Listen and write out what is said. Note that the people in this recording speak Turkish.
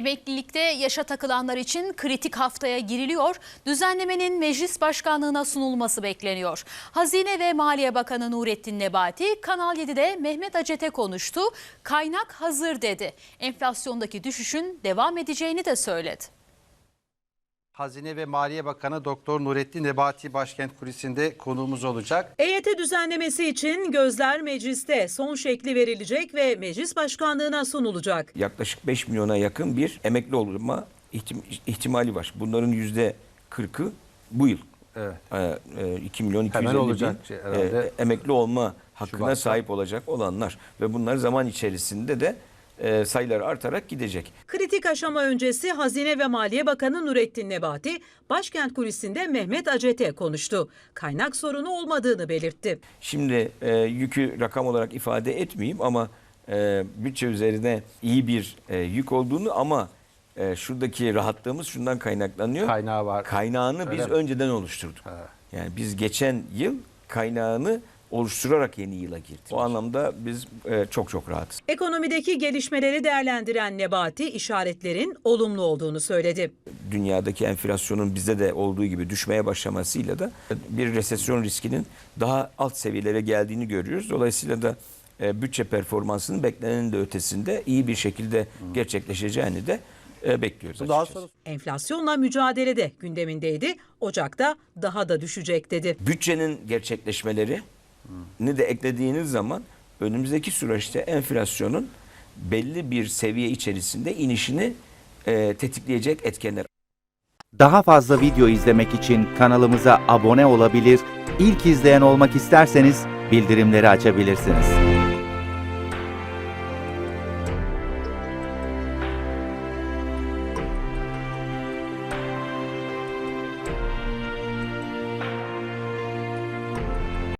Emeklilikte yaşa takılanlar için kritik haftaya giriliyor. Düzenlemenin meclis başkanlığına sunulması bekleniyor. Hazine ve Maliye Bakanı Nurettin Nebati Kanal 7'de Mehmet Acet'e konuştu. Kaynak hazır dedi. Enflasyondaki düşüşün devam edeceğini de söyledi. Hazine ve Maliye Bakanı Doktor Nurettin Nebati başkent kulisinde konuğumuz olacak. EYT düzenlemesi için gözler mecliste son şekli verilecek ve meclis başkanlığına sunulacak. yaklaşık 5 milyona yakın bir emekli olma ihtim- ihtimali var. Bunların yüzde 40'ı bu yıl. Evet. Ee, e, 2 milyon 250 Hemen olacak bin şey herhalde. e, emekli olma hakkına Şubat'ta. sahip olacak olanlar ve bunlar zaman içerisinde de e, sayıları artarak gidecek. Kritik aşama öncesi Hazine ve Maliye Bakanı Nurettin Nebati, başkent kulisinde Mehmet Acet'e konuştu. Kaynak sorunu olmadığını belirtti. Şimdi e, yükü rakam olarak ifade etmeyeyim ama e, bütçe üzerine iyi bir e, yük olduğunu ama e, şuradaki rahatlığımız şundan kaynaklanıyor. Kaynağı var. Kaynağını Öyle biz mi? önceden oluşturduk. Yani biz geçen yıl kaynağını oluşturarak yeni yıla girdik. O anlamda biz e, çok çok rahatız. Ekonomideki gelişmeleri değerlendiren Nebati, işaretlerin olumlu olduğunu söyledi. Dünyadaki enflasyonun bizde de olduğu gibi düşmeye başlamasıyla da bir resesyon riskinin daha alt seviyelere geldiğini görüyoruz. Dolayısıyla da e, bütçe performansının beklenenin de ötesinde iyi bir şekilde gerçekleşeceğini de e, bekliyoruz. Daha açıkçası. sonra Enflasyonla mücadele de gündemindeydi. Ocak'ta daha da düşecek dedi. bütçenin gerçekleşmeleri ni de eklediğiniz zaman önümüzdeki süreçte enflasyonun belli bir seviye içerisinde inişini e, tetikleyecek etkenler Daha fazla video izlemek için kanalımıza abone olabilir, ilk izleyen olmak isterseniz bildirimleri açabilirsiniz.